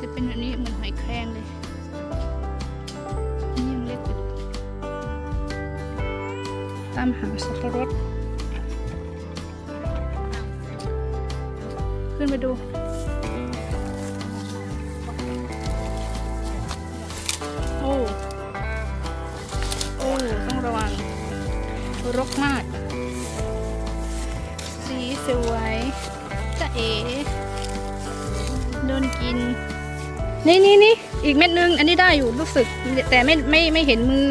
จะเป็นแบบนี้เหมือนหอยแครงเลยนี่ยังเล็กอยู่ตามหาสับปะรดขึ้นไปดูโอ้โอ้ต้องระวังรกมาก นี่นี่นี่อีกเม็ดนึง อันนี้ได้อยู่รู้สึก แต่ไม่ไม่ไม่เห็นมือ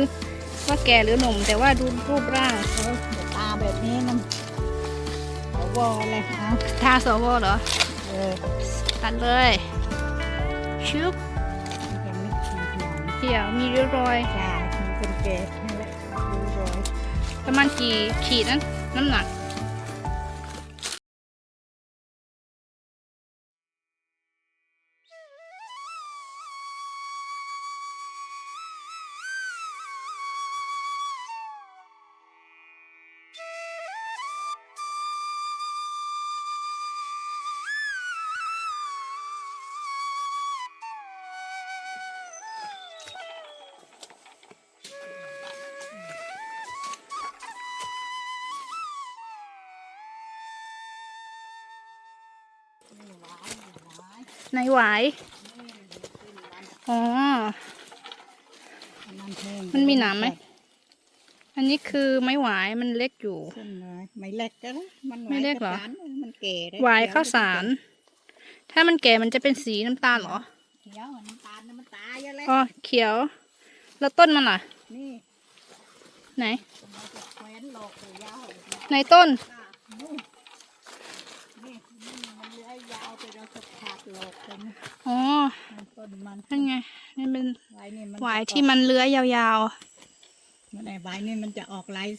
ว่าแก่หรือหนุ่ม แต่ว่าดูรูปร่างเออเดี๋ยวตาแบบนี้มันเอาวอเลยเอาทาสวเหรอเออตัดเลยชุบมันจะไม่ขีดหนังเหี่ยวมีริ้วรอยจ้ามันเป็นเกศนี่แหละดูรอยประมาณกี่ขีดนั้นน้ำหนัก หวานในหวายอ๋อมันแห้งมันมีหนามไหม อันนี้คือไม้หวายมันเล็กอยู่ขึ้นเลยไม่เล็กก็นะมันไม่เล็กเหรอวายข้าวสารมันแก่ได้หวายข้าวสาร ถ้ามันแก่มันจะเป็นสีน้ำตาลเหรอ เขียวน้ำตาลน่ะมันตายอะเลยอ๋อเขียว แล้วต้นมันล่ะ นี่ไหนมันจะแขวนหลอกเลยยาวเลยนะในต้นอะนู่นนี่นี่มันเลื้อยยาวไปเราจะขาดหลอกเลยนะอ๋อมันต้นมันนั่นไงนี่เป็นหวายนี่มันหวายจะออกที่มันเลื้อยยาวมันไอ้ใบนี่มันจะออกลาย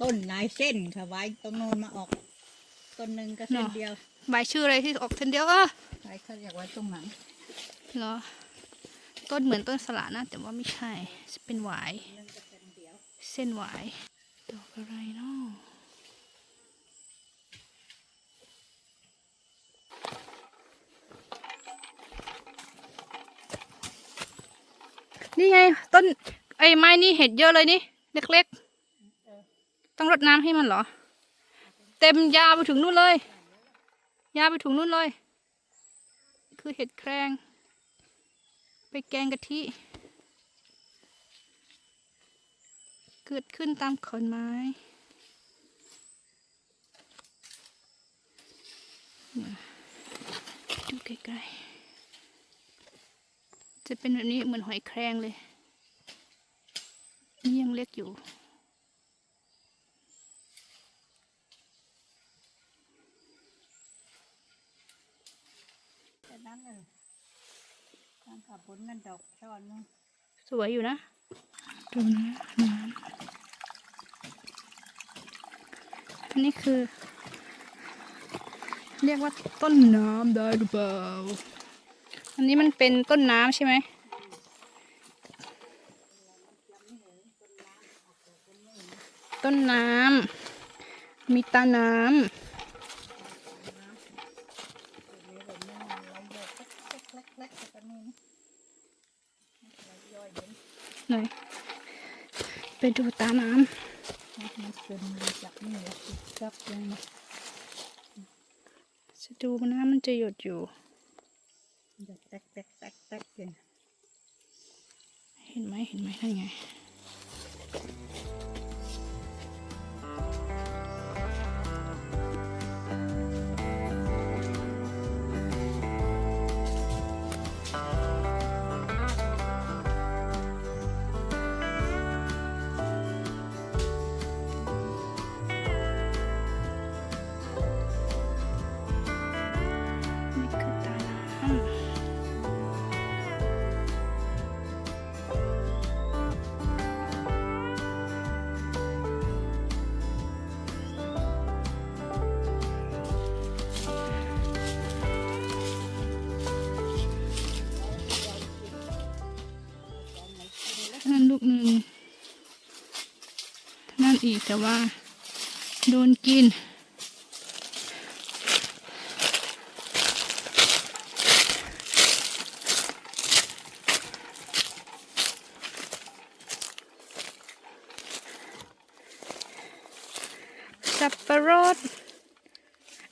ต้นลายเส้นค่ะใบตรงโน้นมาออกต้นหนึ่งก็เส้นเดียวๆใบชื่ออะไรที่ออกเส้นเดียวเออใบเขาเรียกไว้ตรงไหนเหรอต้นเหมือนต้นสละนะ แต่ว่าไม่ใช่จะเป็นหวายหนึ่งก็เส้นเดียวเส้นหวายดอกอะไรเนาะ นี่ไง ต้นไอ้ไม้นี่เห็ดเยอะเลยนี่ เล็กๆ ต้องรดน้ำให้มันเหรอ เต็มยาวไปถึงนู่นเลย ยาวไปถึงนู่นเลย คือเห็ดแครง ไปแกงกะทิเกิดขึ้นตามขอนไม้ดูใกล้ๆ จะเป็นแบบนี้เหมือนหอยแครงเลย นี่ยังเล็กอยู่แค่นั้นเลยทางขับผลนั่นดอกช่อนนู่นสวยอยู่นะดูนะน้ำอันนี้คือ เรียกว่าต้นน้ำได้หรือเปล่า อันนี้มันเป็นต้นน้ำใช่ไหมต้นน้ำมีตาน้ำไหนไปดูตาน้ำจะดูน้ำมันจะหยดอยู่ มันจะแตกแตกแตกแตกๆๆๆอย่าง เห็นไหมเห็นไหมนั่นไง อีกแต่ว่า โดนกิน สับปะรด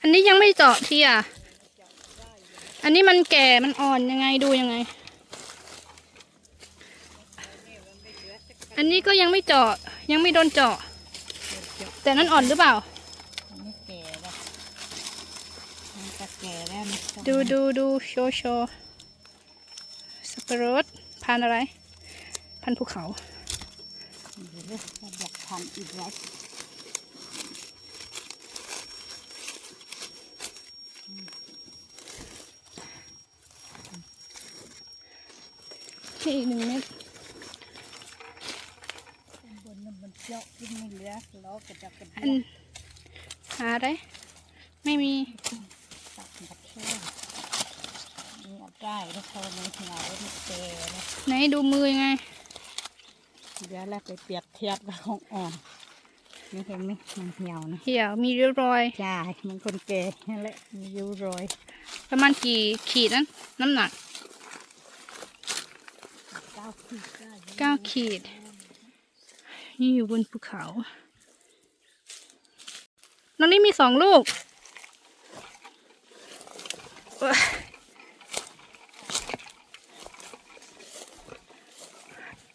อันนี้ยังไม่เจาะที่อะ อันนี้มันแก่มันอ่อนยังไงดูยังไงอันนี้ก็ยังไม่เจาะยังไม่โดนเจาะ แต่นั้นอ่อนหรือเปล่าอันนี้แก่แล้วมันจะแก่แล้วมันต้องดูดูดูโชว์โชว์สับปะรดพันธุ์อะไร พันธุ์ภูเขาเดี๋ยวเราอยากทำอีกแล้วนี่อีกหนึ่งเม็ด ข้างบนนั้นมันเจาะยิ่งไม่เหลื อล้อกระจับกระอัเดีนยหาได้ไม่มีตัดกระเทียมนี่เอาได้แล้วเขาไม่เหงาไม่แก่แล้วไหนดูมือยังไง เดี๋ยวเราไปเปรียบเทียบกับของอ่อนนี่เห็นไหมมันเหี่ยวนะเหี่ยวมีริ้วรอยใช่มันคนแก่นั่นแหละมีริ้วรอย ประมาณกี่ขีดนั้น น้ำหนักเก้าขีด ได้อยู่เก้าขีดนี่อยู่บนภูเขาตรงนี้มีสองลูก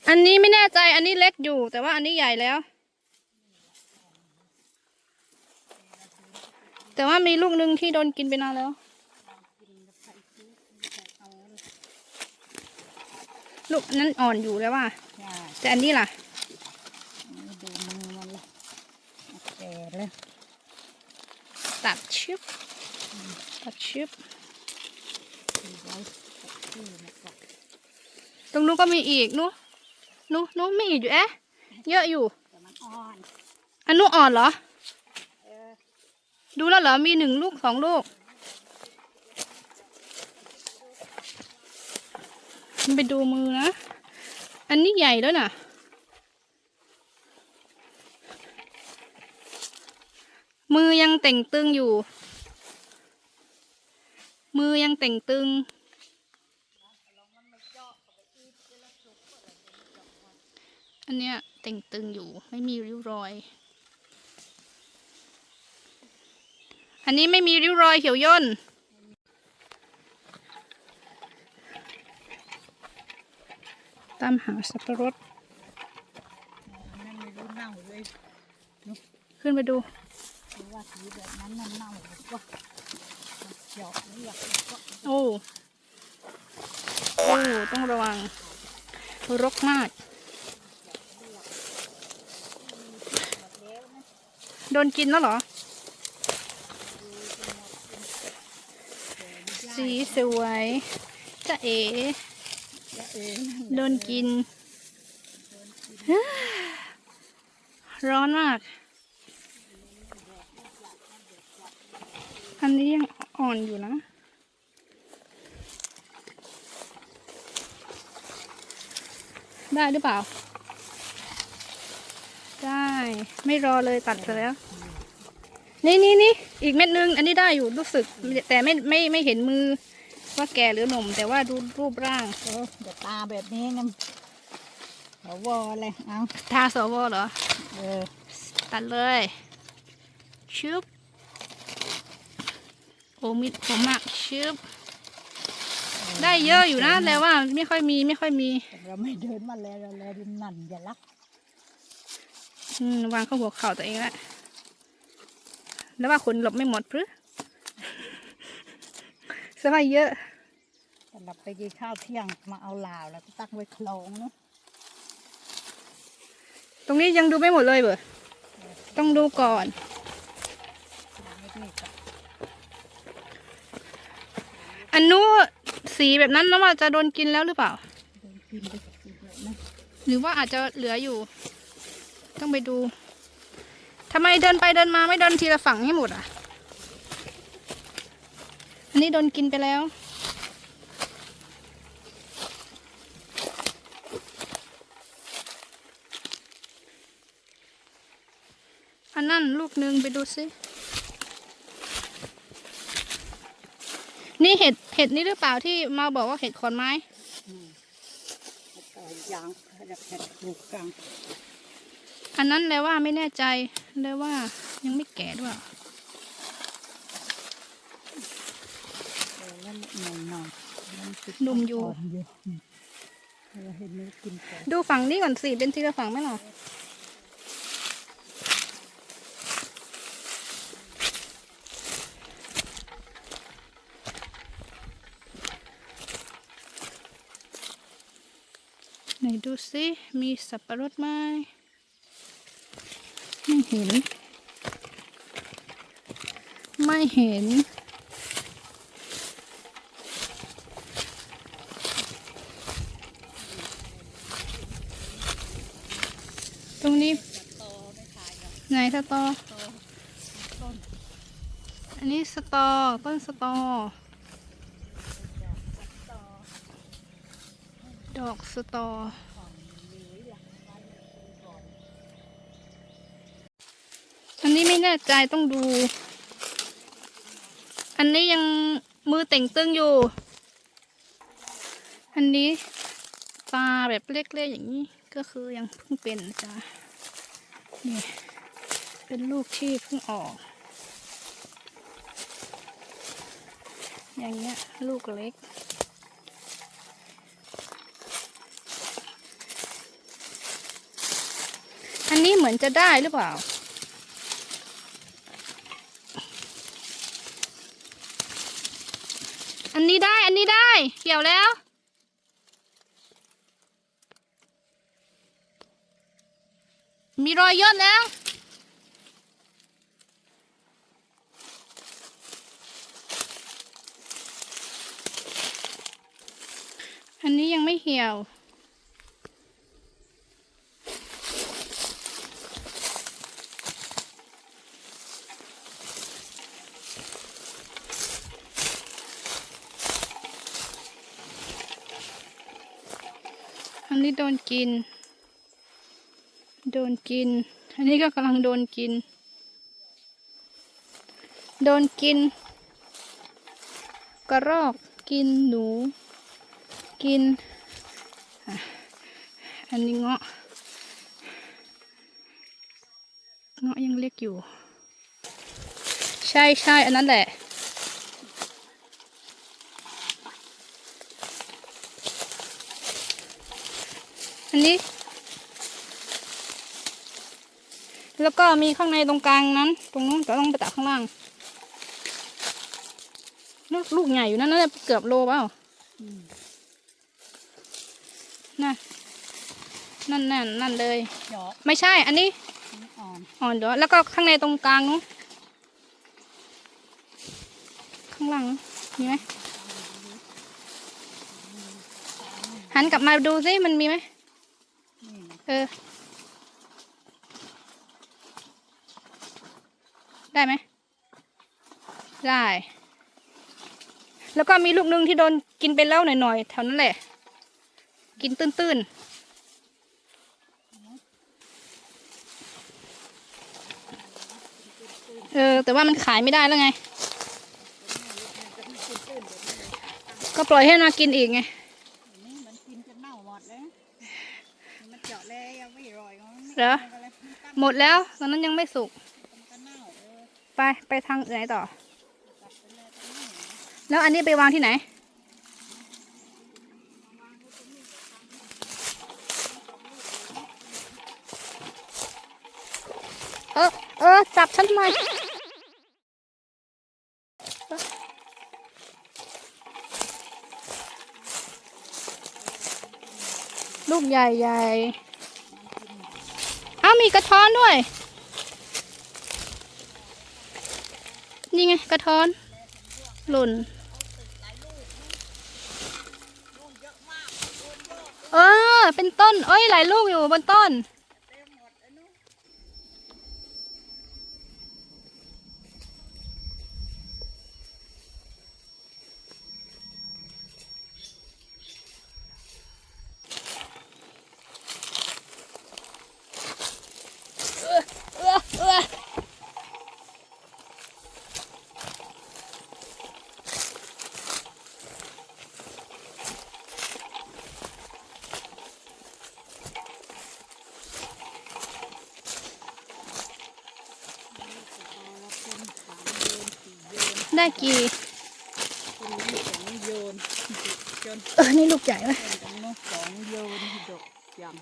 อันนี้ไม่แน่ใจ อันนี้เล็กอยู่ แต่ว่าอันนี้ใหญ่แล้ว แต่ว่ามีลูกหนึ่งที่โดนกินไปนานแล้ว ลูกนั้นอ่อนอยู่แล้วว่า แต่อันนี้ล่ะ นี่ดูมือมันละ ล้วตัดชึบตัดชึบตรงนู้นก็มีอีกนู้นู้นู้มีอีกอยู่เอ๊ะเยอะอยู่อันนู้อ่อนเหรอ ดูแล้วเหรอ มีหนึ่งลูกสองลูกมันไปดูมือนะ อันนี้ใหญ่แล้วน่ะ มือยังแต่งตึงอยู่ มือยังแต่งตึง อันเนี้ยแต่งตึงอยู่ไม่มีริ้วรอย อันนี้ไม่มีริ้วรอยเขียวย่นตามหาสับปะรด ขึ้นไปดู ว่าสีแบบนั้นมันเน่าแล้วก็มันเจาะเรียกก็โอ้โอ้ต้องระวังรกมาก โดนกินแล้วเหรอ สีสวยจะเอ๋โดนกิน ร้อนมาก อันนี้ยังอ่อนอยู่นะได้หรือเปล่า ได้ไม่รอเลยตัดไปแล้ว นี่นี่นี่อีกเม็ดนึง อันนี้ได้อยู่รู้สึก แต่ไม่ไม่ไม่เห็นมือ ว่าแก่หรือหนุ่ม แต่ว่าดูรูปร่างเออเดี๋ยวตาแบบนี้งั้นเขาวอเลยเอาทาสวเหรอ เออ ตัดเลย ชึบโอ้ มิดผมอะชึบได้เยอะอยู่นะแต่ว่าไม่ค่อยมีไม่ค่อยมี เราไม่เดินมาแล้วเราเลยดินนั่นอย่าลักอืมวางเข้าหัวเข่าตัวเองแล้วแล้วว่าคนหลบไม่หมดหรือสบายเยอะสำหรับไปกินข้าวเที่ยงมาเอาลาวแล้วก็ตักไว้คลองเนาะตรงนี้ยังดูไม่หมดเลยเบอต้องดูก่อนนิดนิดๆ อันนู้สีแบบนั้นแล้วว่าจะโดนกินแล้วหรือเปล่าเดินกินไปกักินเลยนะหรือว่าอาจจะเหลืออยู่ ต้องไปดูทำไมเดินไปเดินมาไม่เดินทีละฝั่งให้หมดอะ อันนี้โดนกินไปแล้ว อันนั่นลูกหนึ่งไปดูสิ นี่เห็ด เห็ดนี่หรือเปล่าที่มาบอกว่าเห็ดขอนไม้แล้วก็ยางแล้วก็ปลูกกลางอันนั้นแล้วว่าไม่แน่ใจแล้วว่ายังไม่แก่ด้วยเออนั่นหน่อยหน่อยมันติดหนุ่มอยู่นอยู่อืมเราเห็นนู้กินก่อนดูฝั่งนี้ก่อนสิเป็นทีละฝั่งไหมล่ะ ดูสิมีสับปะรดไหมไม่เห็น ไม่เห็น ตรงนี้ไหนสตอ อันนี้สตอ ต้นสตอ ดอกสตอ ของหรือหลังบ้านก่อน อั น่ใจต้องดู อันนี้ยังมือเต่งตึงอยู่ อันนี้ตาแบบเล็กๆอย่างนี้ก็คือยังเพิ่งเป็นนะจ้ะนี่เป็นลูกที่เพิ่งออก อย่างเงี้ยลูกเล็กอันนี้เหมือนจะได้หรือเปล่า อันนี้ได้ อันนี้ได้ เกี่ยวแล้ว มีรอยย่นแล้วอันนี้ยังไม่เหี่ยว อันนี้โดนกิน โดนกิน อันนี้ก็กำลังโดนกิน โดนกิน กระรอกกินหนู กิน อันนี้เงาะ เงาะยังเล็กอยู่ ใช่ใช่อันนั้นแหละ อันนี้ แล้วก็มีข้างในตรงกลางนั้น ตรงนู้นก็ต้องไปตักข้างล่างลูกลูกใหญ่อยู่นั่นน่าจะเกือบโลเปล่าน่ะนั่นนั่นนั่นเลย ไม่ใช่ อันนี้ อ่อนอ่อนเดี๋ยวแล้วก็ข้างในตรงกลางนู้นข้างหลังมีไหมหันกลับมาดูซิมันมีไหม ออ ได้ไหม ได้ แล้วก็มีลูกหนึงที่โดนกินไปแล้วหน่อยๆ แถวนั้นแหละ กินตื้นๆเออแต่ว่ามันขายไม่ได้แล้วไง ก็ปล่อยให้มันมากินอีกไง อันนี้มันกินจนเน่าหมดเลยมันเจาะเลยยังไม่ร่อยมัน เหรอมันก็เลยมันตั้งหมดแล้วตอนนั้นยังไม่สุก ไปไปทางไหนต่อ แล้วอันนี้ไปวางที่ไหน เออ เออ จับฉันหน่อยลูกใหญ่ใหญ่ มีกระท้อนด้วย นี่ไงกระท้อน หล่นเออ เป็นต้น เอ้ย หลายลูกอยู่บนต้น ได้กี่ต้นนี้สองโยนจนเออ นี่ลูกใหญ่ไหมต้นตรงโน้นสองโยนดกยัง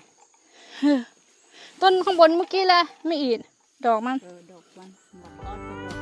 เออต้นข้างบนเมื่อกี้แหละไม่อีด ดอกมันเออดอกมันหมดต้น